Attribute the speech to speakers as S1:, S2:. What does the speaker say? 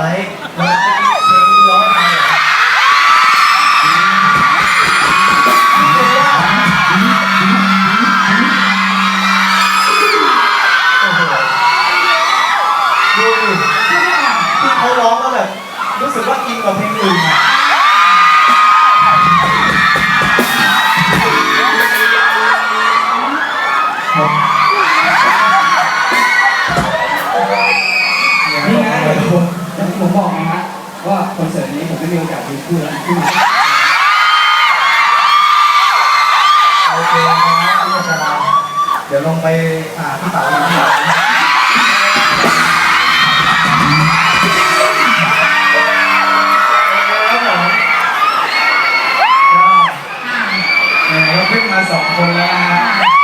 S1: ไว้แล้วเพลงร้องอะไรเหรอเพลงว่าโอ้โหดูดิที่เขาร้องแล้วแบบรู้สึกว่าอินกับเพลงอื่นอะ นี่นะอย่าง
S2: ผมบอกนะฮะว่าคอนเสิร์ตนี้ผมไม่มีโอกาสยืนคู่แล้วขึ้นมา
S1: โอเคนะครับพี่ชลนเดี๋ยวลงไปหาพี่เต๋าหน่อยนะครับเออเราขึ้นมาสองคนแล้วนะ